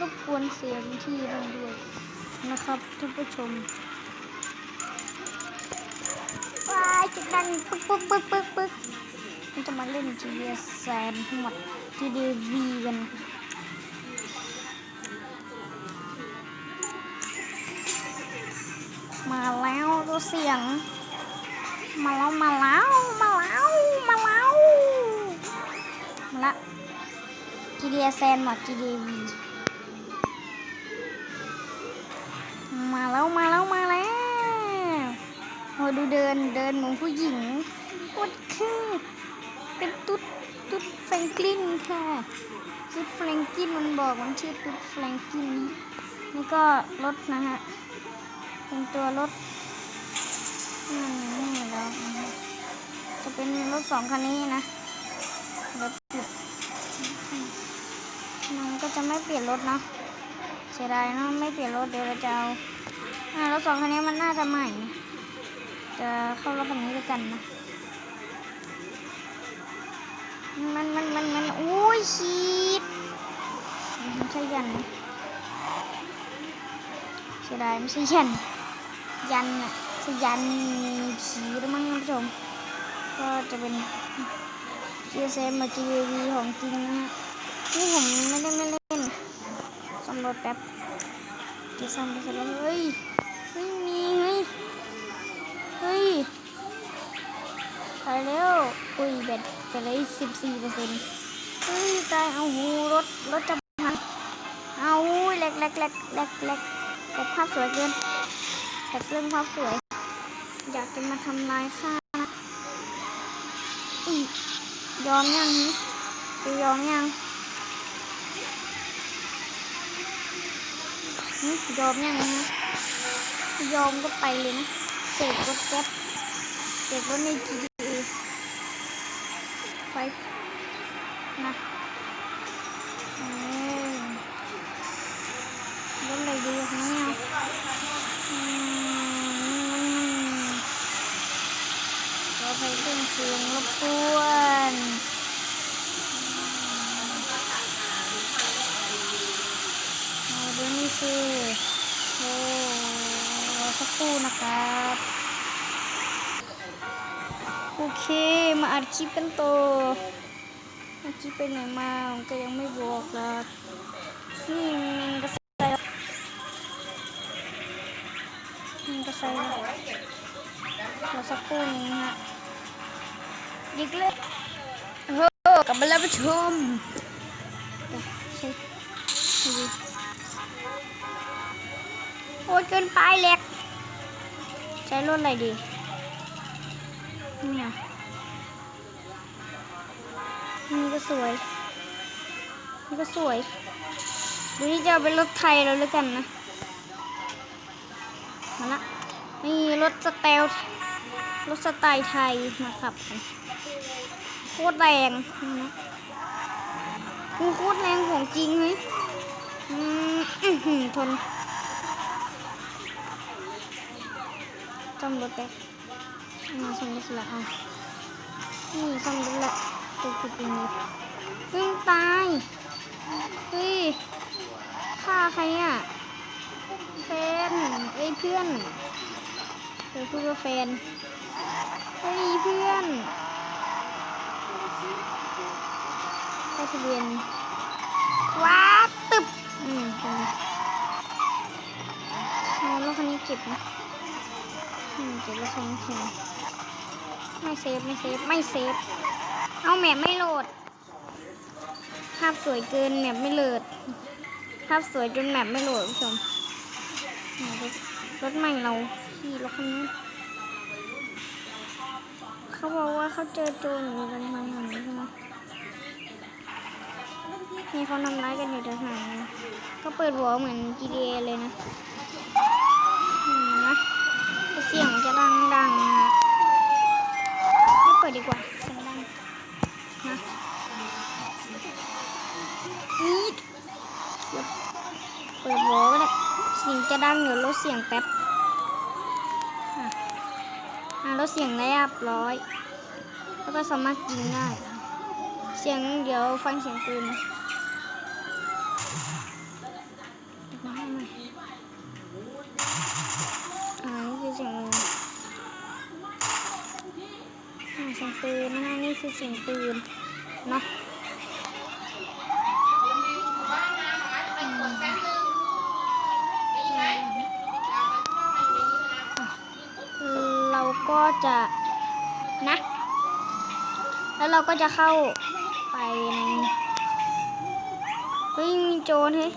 รบกวนเสียงที่บ้างด้วยนะครับท่านผู้ชมว้ายจะดันปึ๊กปึ๊กปึ๊กปึ๊กปึ๊กมันจะมาเล่น GS แซนทั้งหมด TDV กันมาแล้วดูเสียง มาแล้วมาแล้วมาแล้วมาแล้วมาละ GDS แซนหมด TDV มาแล้วมาแล้วมาแล้วโอ้ดูเดินเดินหมือนผู้หญิงโคตรคือเป็นตุ๊ดตุ๊ดแฟรงกลินค่ะตุ๊ดแฟรงกลินมันบอกมันชื่อตุ๊ดแฟรงกลินนี่ก็รถนะฮะเป็นตัวรถอืมนี่แล้วจะเป็นรถสองคันนี้นะรถปิดมันก็จะไม่เปลี่ยนรถเนาะ เสียดายเนาะไม่เปลี่ยนรถเดี๋ยวเราจะเอาอ่ารถสองคันนี้มันน่าจะใหม่นะจะเข้ารถคันนี้ด้วยกันนะมันมันมันมันโอ้ยชีดไม่ใช่ยันเสียดายไม่ใช่ยันยันอะใช่ยันผีหรือมั้งท่านผู้ชมก็จะเป็น GSM มา GVV ของจริงนะฮะนี่ผมไม่ได้ไม่เล่น ซ่อมรถแป๊บจะซ่อมไปเสร็จแล้วเฮ้ยเฮ้ยมีเฮ้ยเฮ้ยตายแล้วอุ้ยแบตไปเลยสิบสี่เปอร์เซ็นต์เฮ้ยตายเอาหูรถรถจะพังเอาอุ้ยแหลกแหลกแหลกแหลกแหลกแหลกภาพสวยเกินแหลกเรื่องภาพสวย อยากจะมาทำลายข้านะอียอมยังหึจะยอมยัง ยอมยังไงนะยอมก็ไปเลยนะเสกรถแก๊ปเสกรถใน GTA ไปนะเออรถอะไรดีของเนี่ยอืมขอไปเรื่องเสียงรบกวนเอาดูนี่สิ โอ้รอ สักครู่นะครับ โอเคมาอัดคลิปกันต่อเมื่อกี้ไปไหนมาผมก็ยังไม่บอกครับนี่มันกระใสมันกระใสรอสักครู่นึงฮะยิกเลยโอ้กลับมาแล้วผู้ชมโอ้เกินไปเล็ก ใช้รถอะไรดี เนี่ยนี่ก็สวย นี่ก็สวยดูนี่จะเป็นรถไทยเราแล้วกันนะ มาละนี่รถสเตลรถสไตล์ไทยมาขับกันโคตรแรงนะโคตรแรงของจริงเฮ้ยอืมอือหือทน ซ่อมรถแป๊บอ่าซ่อมรถละอะนี่ซ่อมรถละตัวคือเป็นนี้เพิ่งตายเฮ้ยฆ่าใครอะแฟนเอ้ยเพื่อนเธอพูดว่าแฟนเฮ้ยเพื่อนใต้ทะเบียนว้าตึบอืมตรงนี้เอารถคันนี้เก็บนะ เจ็ดเปอร์เซ็นต์แข็งไม่เซฟไม่เซฟไม่เซฟ เอาแมปไม่โหลด ภาพสวยเกินแมปไม่โหลด ภาพสวยจนแมปไม่โหลดผู้ชมรถใหม่เราขี่รถคันนี้เขาบอกว่าเขาเจอโจรอยู่กันทางไหนใช่ไหมนี่เขาทำร้ายกันอยู่แถวไหนนก็เปิดหัวเหมือน GTA เลยนะ เสียงจะดังดังนะไม่เปิดดีกว่าเสียงดังนะนี่เดี๋ยวเปิดวอลก็ได้เสียงจะดังเดี๋ยวลดเสียงแป๊บอะอะลดเสียงได้เรียบร้อย แล้วก็สามารถยิงได้ เสียงเดี๋ยวฟังเสียงปืนนะ คือเสียงปืนเนาะเราก็จะนะ แล้วเราก็จะเข้าไปในเฮ้ยมีโจรเฮ้ย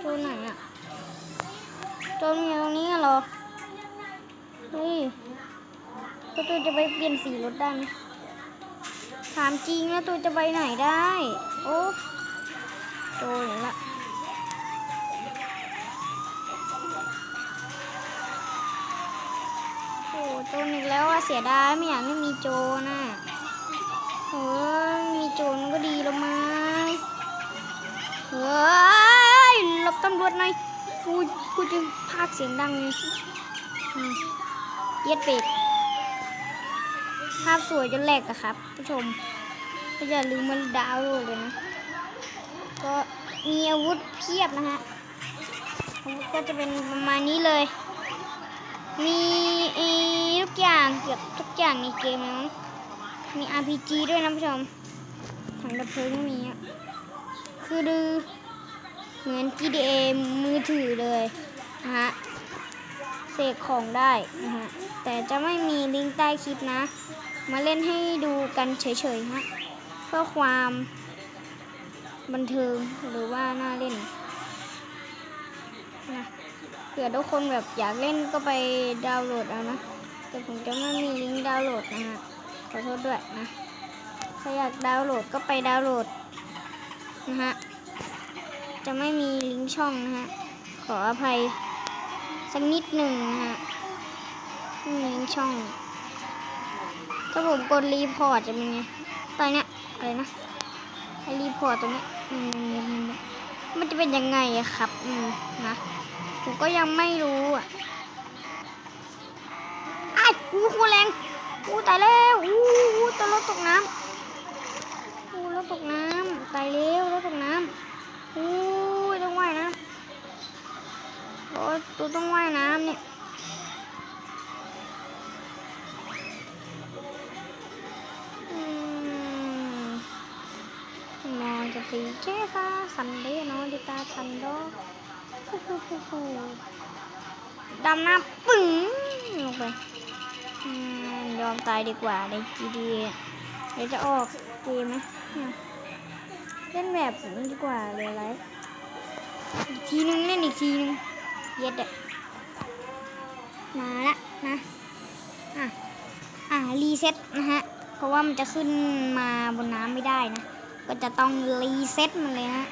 โจรไหนอะโจรอยู่ตรงนี้เหรอเฮ้ยแล้วตัวจะไปเปลี่ยนสีรถได้ไหม ถามจริงแล้วตัวจะไปไหนได้ โอ้โจรอีกละโอ้โจรอีกแล้วอะเสียดายไม่อยากให้มีโจน่ะเออมีโจรก็ดีแล้วมั้งเฮ้ยหลบตำรวจหน่อยกูกูจะพากเสียงดังเลยเย็ดเป็ด ภาพสวยจนแหลกอะครับผู้ชมก็อย่าลืมมันดาวโหลดเลยนะ ก็มีอาวุธเพียบนะฮะอาวุธก็จะเป็นประมาณนี้เลย มีทุกอย่างเกือบทุกอย่างในเกมเลยมั้งมี RPG ด้วยนะผู้ชมถังดับเพลิงก็มีอะคือดูเหมือน GTA มือถือเลยนะฮะเสกของได้นะฮะแต่จะไม่มีลิงก์ใต้คลิปนะ มาเล่นให้ดูกันเฉยๆฮะเพื่อความบันเทิงหรือว่าน่าเล่นนะเผื่อทุกคนแบบอยากเล่นก็ไปดาวน์โหลดเอานะแต่ผมจะไม่มีลิงก์ดาวน์โหลดนะฮะขอโทษด้วยนะถ้าอยากดาวน์โหลดก็ไปดาวน์โหลดนะฮะจะไม่มีลิงก์ช่องนะฮะขออภัยสักนิดหนึ่งนะฮะไม่มีลิงก์ช่อง ถ้าผมกดรีพอร์ตจะเป็นไงตอนเนี้ยอะไรนะไอรีพอร์ตตรงนี้มันจะเป็นยังไงอะครับ อืมนะผมก็ยังไม่รู้อะอ้ายอู้หูแรงอู้ตายแล้วอู้อู้ตัวรถตกน้ำอู้รถตกน้ำตายแล้วรถตกน้ำอู้ต้องว่ายน้ำโอ้ตัวต้องว่ายน้ำเนี่ย นอนจะตีเจ้าสันเดย์นอนดิตาทันโดดำน้ำปึ้งลงไปยอมตายดีกว่าใน GTA เดี๋ยวจะออกเกมไหมเล่นแบบนี้ดีกว่าเลยอะไรอีกทีนึงเล่นอีกทีนึง เย็ดอะมาละนะอะอะรีเซ็ตนะฮะ เพราะว่ามันจะขึ้นมาบนน้ำไม่ได้นะ ก็จะต้องรีเซ็ตมันเลยนะ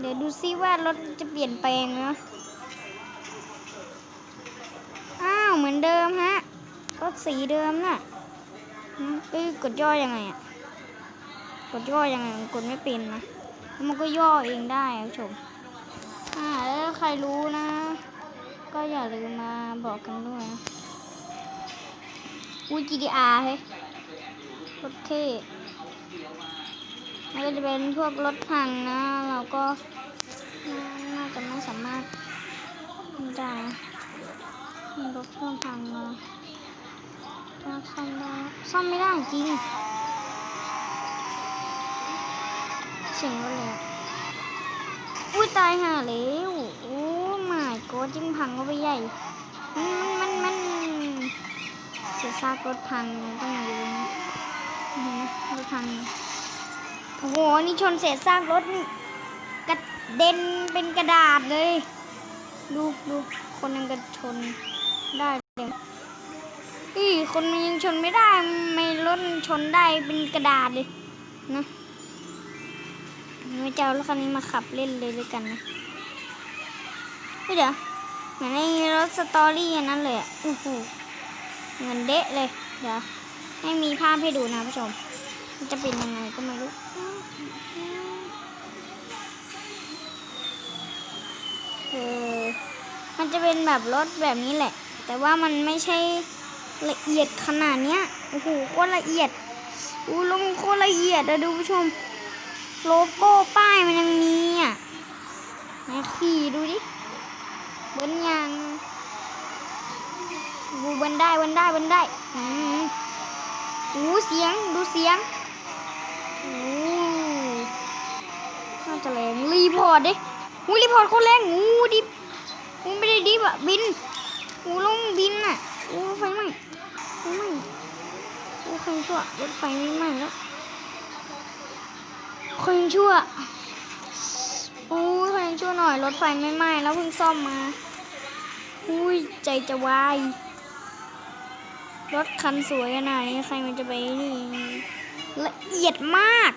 เดี๋ยวดูซิว่ารถจะเปลี่ยนแปลงเนาะอ้าวเหมือนเดิมฮะก็สีเดิมน่ะอืมเอ้ยกดย่อยังไงอะ กดย่อยังไงกดไม่เป็นนะแล้วมันก็ย่อเองได้อะผู้ชมอ่าแล้วใครรู้นะ ก็อย่าลืมมาบอกกันด้วยนะ อุ้ย GDR เฮ้ย รถเท่มันก็จะเป็นพวกรถพังนะ เราก็น่าจะไม่สามารถได้นะรถเครื่องพังมาถ้าซ่อมได้ซ่อมไม่ได้จริงเสียงรถเลยอุ้ยตายห่าแล้วโอ้ไม่ก็จิ้งพังก็ไปใหญ่ มันมันมันเสียซากรถพังต้องมา รถพังโอ้โห นี่ชนเศษซากรถนี่กระเด็นเป็นกระดาษเลย ดูดูคนยังกระชนได้เลยอีคนมันยังชนไม่ได้ ไม่รถชนได้เป็นกระดาษเลยนะไม่จะเอารถคันนี้มาขับเล่นเลยด้วยกันนะเดี๋ยวเหมือนในรถสตอรี่อันนั้นเลยอะโอ้โหเหมือนเดะเลย เดี๋ยว ให้มีภาพให้ดูนะผู้ชม มันจะเป็นยังไงก็ไม่รู้เออมันจะเป็นแบบรถแบบนี้แหละ แต่ว่ามันไม่ใช่ละเอียดขนาดเนี้ยโอ้โหโคตรละเอียดอู้ลงโคตรละเอียดอะดูผู้ชม โลโก้ป้ายมันยังมีอะขี่ดูดิบิ้ลยางดูบันได้บันได้บันได้อืม ดูเสียงดูเสียงโอ้น่าจะแรงรีพอร์ตดิหูรีพอร์ตโคนแรงงูดิบงูไม่ได้ดิบอะบินงูลงบินอะโอ้ไฟไหม้ไฟไหม้โอ้ใครชั่วรถไฟไม่ไหม้แล้วคนชั่วโอ้ยขอยังชั่วหน่อยรถไฟไม่ไหม้แล้วเพิ่งซ่อมมาอุ้ยใจจะวาย รถคันสวยขนาดนี้ใครมันจะไปนี่ ละเอียดมาก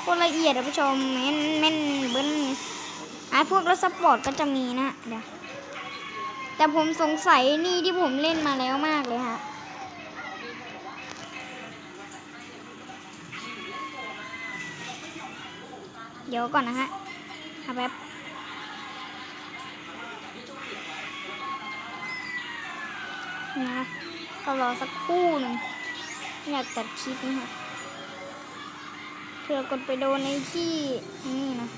โคนละเอียดอะผู้ชมแม่นแม่นเบิ้ลไอ้พวกรถสปอร์ตก็จะมีนะเดี๋ยวแต่ผมสงสัยนี่ที่ผมเล่นมาแล้วมากเลยฮะเดี๋ยวก่อนนะฮะแป๊บ นะก็รอสักครู่หนึ่งอยากตัดคลิปนะคะเผื่อกดไปโดนในที่นี่นะ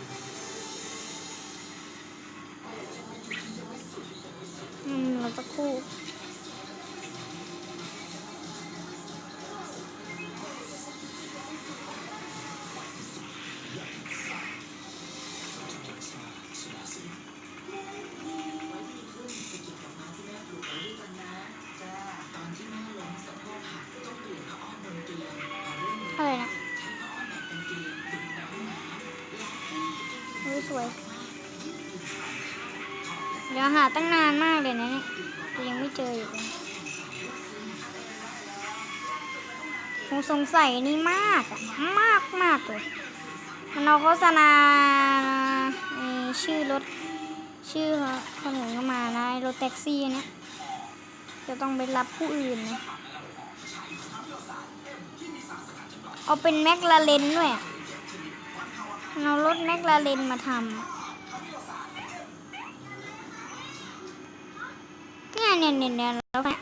อืมรอสักครู่ สวยเดี๋ยวหาตั้งนานมากเลยนะเนี่ยยังไม่เจออยู่เลยผมสงสัยนี่มากอะมากมากเลยมันเอาโฆษณาชื่อรถ ชื่อคนอื่นเข้ามานะรถแท็กซี่เนี่ยจะต้องไปรับผู้อื่นนะเอาเป็นแมคลาเรนด้วยอะ เอารถแมคลาเรนมาทำเนี่ยเนี่ยเนี่ยเนี่ยแล้วเนี่ย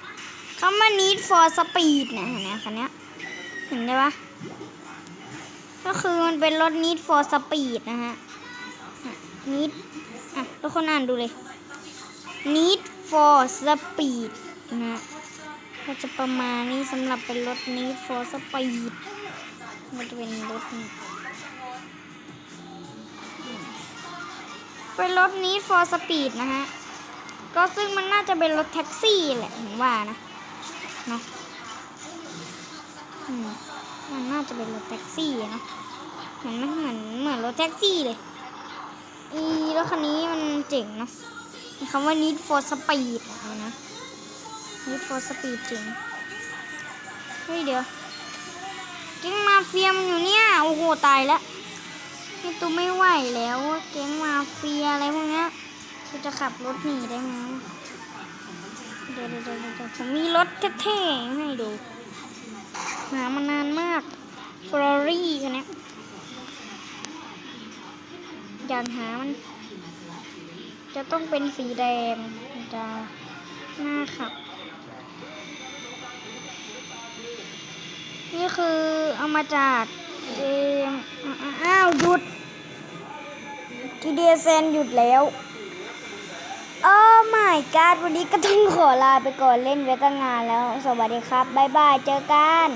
เขามา need for speed เนี่ยเห็นไหมคันนี้เห็นได้ปะก็คือมันเป็นรถ need for speed นะฮะ need อะทุกคนอ่านดูเลย need for speed นะฮะก็จะประมาณนี้สำหรับเป็นรถ need for speed มันจะเป็นรถนี้ เป็นรถนี้ for speed นะฮะ ก็ซึ่งมันน่าจะเป็นรถแท็กซี่แหละผมว่านะเนาะมันน่าจะเป็นรถแท็กซี่นะเหมือนเหมือนเหมือนรถแท็กซี่เลย อีรถคันนี้มันเจ๋งนะคำว่า need for speed นะ need for speed จริง เฮ้ยเดี๋ยวแก๊งมาเฟียมอยู่เนี่ย โอ้โห ตายแล้ว นี่ตัวไม่ไหวแล้วแก๊งมาเฟียอะไรพวกนี้กูจะขับรถหนีได้ไหมเดี๋ยวเดี๋ยวเดี๋ยวเดี๋ยวผมมีรถเท่ๆให้ดูหามานานมากฟลอรี่คันเนี้ยอยากหามัน จะต้องเป็นสีแดงจะน่าขับ นี่คือเอามาจาก เองอ้าวหยุดทีเดียเซนหยุดแล้วโอ้ my god วันนี้ก็ต้องขอลาไปก่อนเล่นเวตั้งงานแล้ว สวัสดีครับ บ๊ายบาย เจอกัน